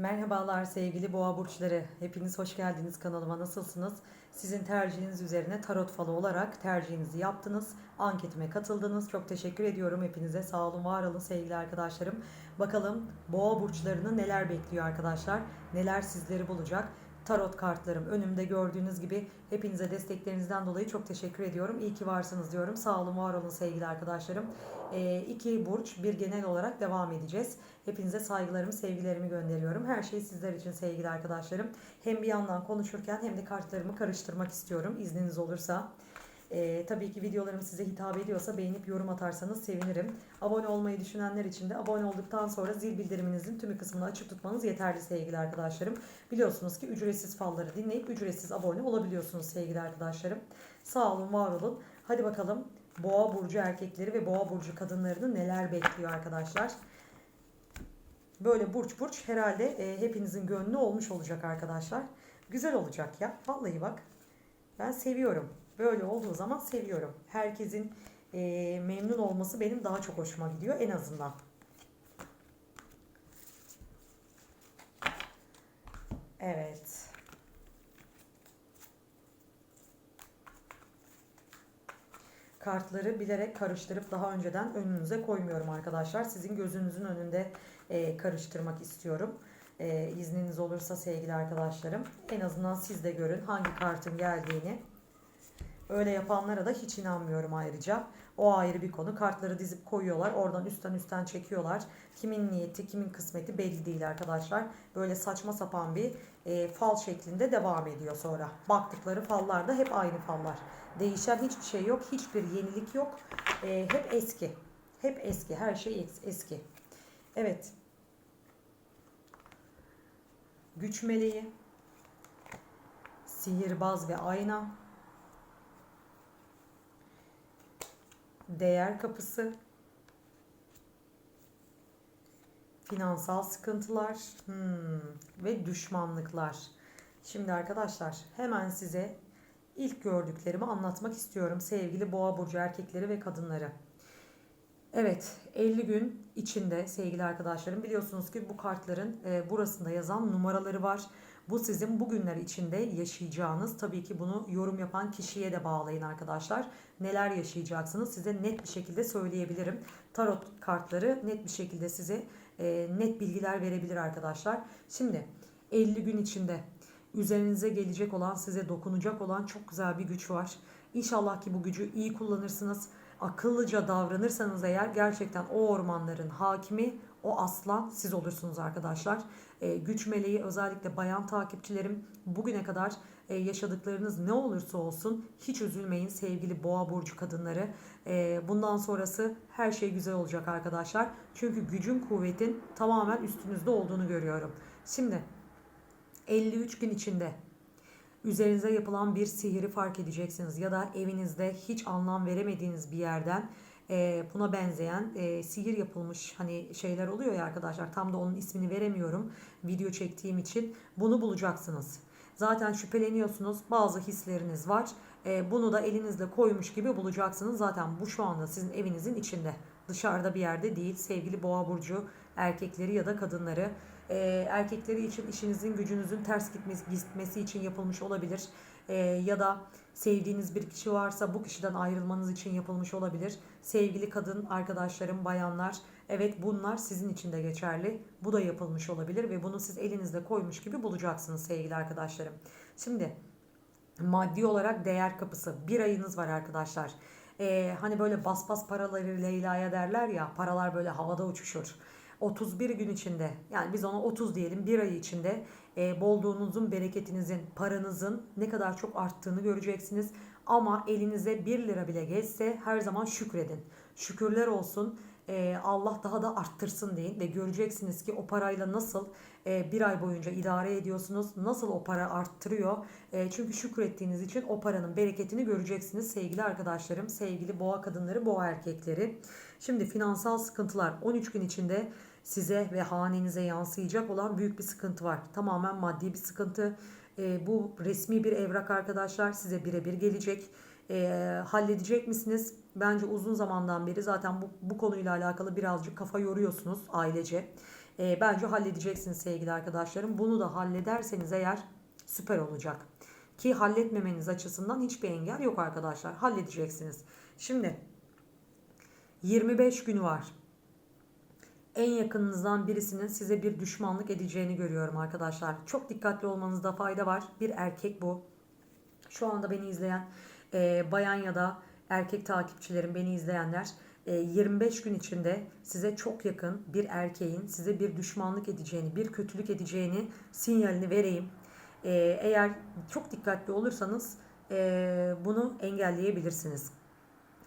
Merhabalar sevgili boğa burçları. Hepiniz hoş geldiniz kanalıma. Nasılsınız? Sizin tercihiniz üzerine tarot falı olarak tercihinizi yaptınız. Anketime katıldınız. Çok teşekkür ediyorum hepinize. Sağ olun, var olun sevgili arkadaşlarım. Bakalım boğa burçlarını neler bekliyor arkadaşlar? Neler sizleri bulacak? Tarot kartlarım önümde gördüğünüz gibi hepinize desteklerinizden dolayı çok teşekkür ediyorum. İyi ki varsınız diyorum. Sağ olun, var olun sevgili arkadaşlarım. Ee, iki burç bir genel olarak devam edeceğiz. Hepinize saygılarımı, sevgilerimi gönderiyorum. Her şey sizler için sevgili arkadaşlarım. Hem bir yandan konuşurken hem de kartlarımı karıştırmak istiyorum izniniz olursa. Ee, tabii ki videolarım size hitap ediyorsa beğenip yorum atarsanız sevinirim. Abone olmayı düşünenler için de abone olduktan sonra zil bildiriminizin tümü kısmını açık tutmanız yeterli sevgili arkadaşlarım. Biliyorsunuz ki ücretsiz falları dinleyip ücretsiz abone olabiliyorsunuz sevgili arkadaşlarım. Sağ olun, var olun. Hadi bakalım Boğa burcu erkekleri ve Boğa burcu kadınlarını neler bekliyor arkadaşlar? Böyle burç burç herhalde e, hepinizin gönlü olmuş olacak arkadaşlar. Güzel olacak ya. Vallahi bak. Ben seviyorum. Böyle olduğu zaman seviyorum. Herkesin e, memnun olması benim daha çok hoşuma gidiyor en azından. Evet. Kartları bilerek karıştırıp daha önceden önünüze koymuyorum arkadaşlar. Sizin gözünüzün önünde e, karıştırmak istiyorum. E, izniniz olursa sevgili arkadaşlarım. En azından siz de görün hangi kartın geldiğini. Öyle yapanlara da hiç inanmıyorum ayrıca. O ayrı bir konu. Kartları dizip koyuyorlar. Oradan üstten üstten çekiyorlar. Kimin niyeti, kimin kısmeti belli değil arkadaşlar. Böyle saçma sapan bir e, fal şeklinde devam ediyor sonra. Baktıkları fallar da hep aynı fallar. Değişen hiçbir şey yok. Hiçbir yenilik yok. E, hep eski. Hep eski. Her şey eski. Evet. Güç meleği. Sihirbaz ve ayna. Değer kapısı. Finansal sıkıntılar hmm, ve düşmanlıklar. Şimdi arkadaşlar hemen size ilk gördüklerimi anlatmak istiyorum sevgili boğa burcu erkekleri ve kadınları. Evet 50 gün içinde sevgili arkadaşlarım biliyorsunuz ki bu kartların e, burasında yazan numaraları var. Bu sizin bugünler içinde yaşayacağınız tabii ki bunu yorum yapan kişiye de bağlayın arkadaşlar. Neler yaşayacaksınız size net bir şekilde söyleyebilirim. Tarot kartları net bir şekilde size e, net bilgiler verebilir arkadaşlar. Şimdi 50 gün içinde üzerinize gelecek olan size dokunacak olan çok güzel bir güç var. İnşallah ki bu gücü iyi kullanırsınız akıllıca davranırsanız eğer gerçekten o ormanların hakimi o aslan siz olursunuz arkadaşlar. E, güç meleği özellikle bayan takipçilerim bugüne kadar e, yaşadıklarınız ne olursa olsun hiç üzülmeyin sevgili boğa burcu kadınları. E, bundan sonrası her şey güzel olacak arkadaşlar. Çünkü gücün kuvvetin tamamen üstünüzde olduğunu görüyorum. Şimdi 53 gün içinde üzerinize yapılan bir sihiri fark edeceksiniz ya da evinizde hiç anlam veremediğiniz bir yerden e, buna benzeyen e, sihir yapılmış hani şeyler oluyor ya arkadaşlar tam da onun ismini veremiyorum video çektiğim için. Bunu bulacaksınız. Zaten şüpheleniyorsunuz bazı hisleriniz var. E, bunu da elinizle koymuş gibi bulacaksınız. Zaten bu şu anda sizin evinizin içinde. Dışarıda bir yerde değil sevgili boğa burcu erkekleri ya da kadınları. E, erkekleri için işinizin gücünüzün ters gitmesi, gitmesi için yapılmış olabilir. E, ya da sevdiğiniz bir kişi varsa bu kişiden ayrılmanız için yapılmış olabilir. Sevgili kadın arkadaşlarım, bayanlar evet bunlar sizin için de geçerli. Bu da yapılmış olabilir ve bunu siz elinizde koymuş gibi bulacaksınız sevgili arkadaşlarım. Şimdi maddi olarak değer kapısı bir ayınız var arkadaşlar. Ee, hani böyle bas bas paraları Leyla'ya derler ya paralar böyle havada uçuşur. 31 gün içinde yani biz ona 30 diyelim bir ay içinde e, bolluğunuzun, bereketinizin, paranızın ne kadar çok arttığını göreceksiniz. Ama elinize 1 lira bile geçse her zaman şükredin. Şükürler olsun e, Allah daha da arttırsın deyin ve göreceksiniz ki o parayla nasıl e, bir ay boyunca idare ediyorsunuz, nasıl o para arttırıyor. E, çünkü şükrettiğiniz için o paranın bereketini göreceksiniz sevgili arkadaşlarım, sevgili boğa kadınları, boğa erkekleri. Şimdi finansal sıkıntılar 13 gün içinde size ve hanenize yansıyacak olan büyük bir sıkıntı var. Tamamen maddi bir sıkıntı. E, bu resmi bir evrak arkadaşlar size birebir gelecek. E, halledecek misiniz? Bence uzun zamandan beri zaten bu, bu konuyla alakalı birazcık kafa yoruyorsunuz ailece. E, bence halledeceksiniz sevgili arkadaşlarım. Bunu da hallederseniz eğer süper olacak. Ki halletmemeniz açısından hiçbir engel yok arkadaşlar. Halledeceksiniz. Şimdi 25 günü var. En yakınınızdan birisinin size bir düşmanlık edeceğini görüyorum arkadaşlar. Çok dikkatli olmanızda fayda var. Bir erkek bu. Şu anda beni izleyen e, bayan ya da erkek takipçilerim, beni izleyenler e, 25 gün içinde size çok yakın bir erkeğin size bir düşmanlık edeceğini, bir kötülük edeceğini sinyalini vereyim. E, eğer çok dikkatli olursanız e, bunu engelleyebilirsiniz.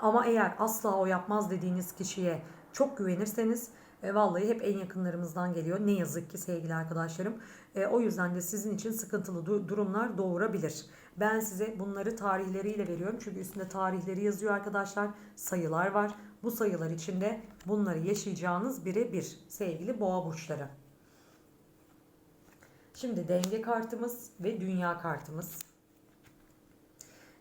Ama eğer asla o yapmaz dediğiniz kişiye çok güvenirseniz e, vallahi hep en yakınlarımızdan geliyor. Ne yazık ki sevgili arkadaşlarım. E, o yüzden de sizin için sıkıntılı du- durumlar doğurabilir. Ben size bunları tarihleriyle veriyorum. Çünkü üstünde tarihleri yazıyor arkadaşlar. Sayılar var. Bu sayılar içinde bunları yaşayacağınız biri bir sevgili boğa burçları. Şimdi denge kartımız ve dünya kartımız.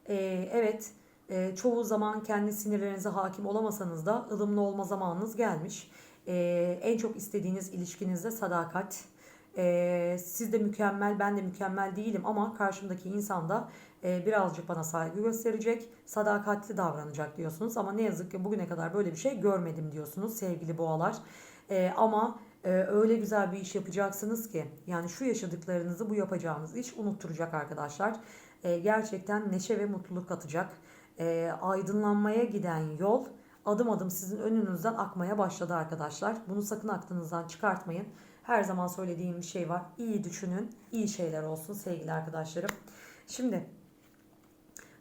Ee, evet, e, çoğu zaman kendi sinirlerinize hakim olamasanız da ılımlı olma zamanınız gelmiş. Ee, en çok istediğiniz ilişkinizde sadakat. Ee, siz de mükemmel, ben de mükemmel değilim ama karşımdaki insan da e, birazcık bana saygı gösterecek, sadakatli davranacak diyorsunuz. Ama ne yazık ki bugüne kadar böyle bir şey görmedim diyorsunuz sevgili boğalar. Ee, ama e, öyle güzel bir iş yapacaksınız ki yani şu yaşadıklarınızı bu yapacağınız iş unutturacak arkadaşlar. Ee, gerçekten neşe ve mutluluk katacak. Ee, aydınlanmaya giden yol adım adım sizin önünüzden akmaya başladı arkadaşlar. Bunu sakın aklınızdan çıkartmayın. Her zaman söylediğim bir şey var. İyi düşünün, iyi şeyler olsun sevgili arkadaşlarım. Şimdi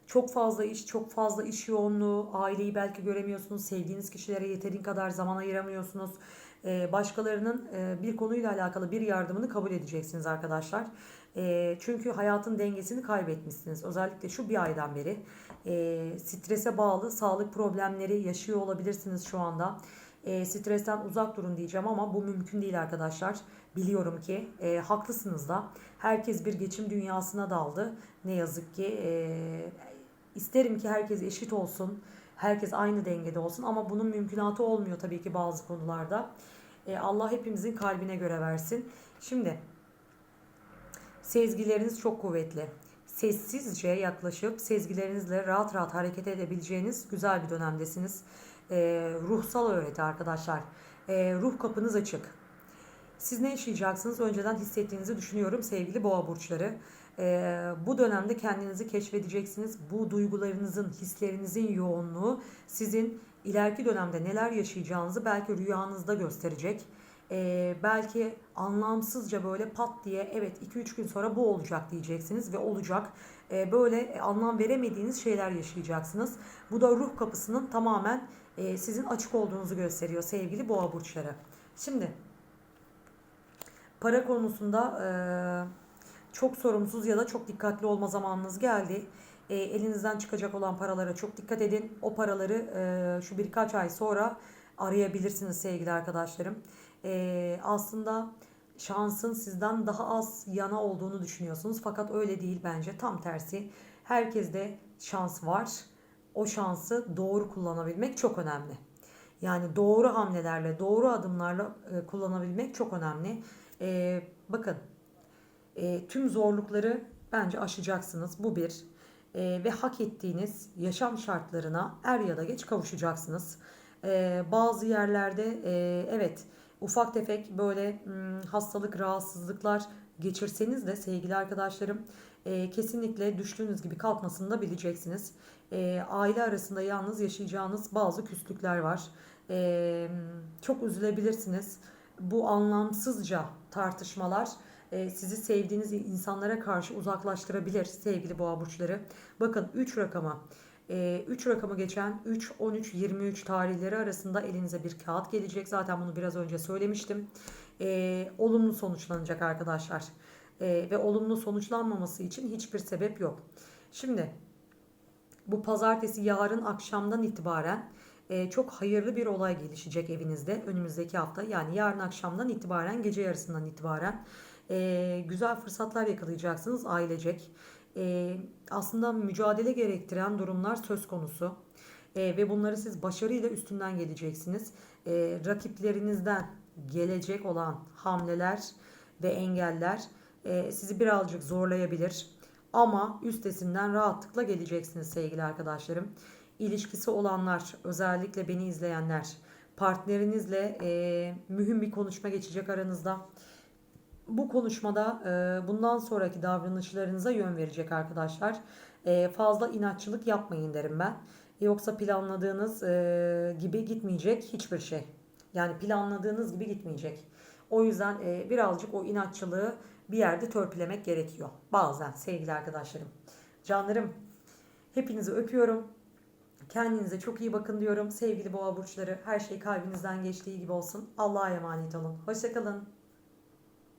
çok fazla iş, çok fazla iş yoğunluğu, aileyi belki göremiyorsunuz, sevdiğiniz kişilere yeteri kadar zaman ayıramıyorsunuz. Başkalarının bir konuyla alakalı bir yardımını kabul edeceksiniz arkadaşlar. E, çünkü hayatın dengesini kaybetmişsiniz. Özellikle şu bir aydan beri e, strese bağlı sağlık problemleri yaşıyor olabilirsiniz şu anda. E, stresten uzak durun diyeceğim ama bu mümkün değil arkadaşlar. Biliyorum ki e, haklısınız da. Herkes bir geçim dünyasına daldı. Ne yazık ki e, isterim ki herkes eşit olsun. Herkes aynı dengede olsun ama bunun mümkünatı olmuyor tabii ki bazı konularda. E, Allah hepimizin kalbine göre versin. Şimdi sezgileriniz çok kuvvetli. Sessizce yaklaşıp sezgilerinizle rahat rahat hareket edebileceğiniz güzel bir dönemdesiniz. E, ruhsal öğreti arkadaşlar. E, ruh kapınız açık. Siz ne yaşayacaksınız? Önceden hissettiğinizi düşünüyorum sevgili boğa burçları. Ee, bu dönemde kendinizi keşfedeceksiniz. Bu duygularınızın, hislerinizin yoğunluğu sizin ileriki dönemde neler yaşayacağınızı belki rüyanızda gösterecek. Ee, belki anlamsızca böyle pat diye evet 2-3 gün sonra bu olacak diyeceksiniz ve olacak. Ee, böyle anlam veremediğiniz şeyler yaşayacaksınız. Bu da ruh kapısının tamamen e, sizin açık olduğunuzu gösteriyor sevgili boğa burçları. Şimdi para konusunda e, çok sorumsuz ya da çok dikkatli olma zamanınız geldi. E, elinizden çıkacak olan paralara çok dikkat edin. O paraları e, şu birkaç ay sonra arayabilirsiniz sevgili arkadaşlarım. E, aslında şansın sizden daha az yana olduğunu düşünüyorsunuz. Fakat öyle değil bence. Tam tersi. Herkeste şans var. O şansı doğru kullanabilmek çok önemli. Yani doğru hamlelerle, doğru adımlarla e, kullanabilmek çok önemli. E, bakın e, tüm zorlukları bence aşacaksınız. Bu bir. E, ve hak ettiğiniz yaşam şartlarına er ya da geç kavuşacaksınız. E, bazı yerlerde e, evet ufak tefek böyle hastalık, rahatsızlıklar geçirseniz de sevgili arkadaşlarım e, kesinlikle düştüğünüz gibi kalkmasını da bileceksiniz. E, aile arasında yalnız yaşayacağınız bazı küslükler var. E, çok üzülebilirsiniz. Bu anlamsızca tartışmalar sizi sevdiğiniz insanlara karşı uzaklaştırabilir sevgili boğa burçları. Bakın 3 rakama 3 rakamı geçen 3, 13, 23 tarihleri arasında elinize bir kağıt gelecek. Zaten bunu biraz önce söylemiştim. E, olumlu sonuçlanacak arkadaşlar. E, ve olumlu sonuçlanmaması için hiçbir sebep yok. Şimdi bu pazartesi yarın akşamdan itibaren e, çok hayırlı bir olay gelişecek evinizde önümüzdeki hafta. Yani yarın akşamdan itibaren gece yarısından itibaren e, güzel fırsatlar yakalayacaksınız ailecek. E, aslında mücadele gerektiren durumlar söz konusu. E, ve bunları siz başarıyla üstünden geleceksiniz. E, rakiplerinizden gelecek olan hamleler ve engeller e, sizi birazcık zorlayabilir. Ama üstesinden rahatlıkla geleceksiniz sevgili arkadaşlarım. İlişkisi olanlar, özellikle beni izleyenler, partnerinizle e, mühim bir konuşma geçecek aranızda. Bu konuşmada e, bundan sonraki davranışlarınıza yön verecek arkadaşlar. E, fazla inatçılık yapmayın derim ben. Yoksa planladığınız e, gibi gitmeyecek hiçbir şey. Yani planladığınız gibi gitmeyecek. O yüzden e, birazcık o inatçılığı bir yerde törpülemek gerekiyor. Bazen sevgili arkadaşlarım. Canlarım hepinizi öpüyorum. Kendinize çok iyi bakın diyorum. Sevgili boğa burçları her şey kalbinizden geçtiği gibi olsun. Allah'a emanet olun. Hoşçakalın.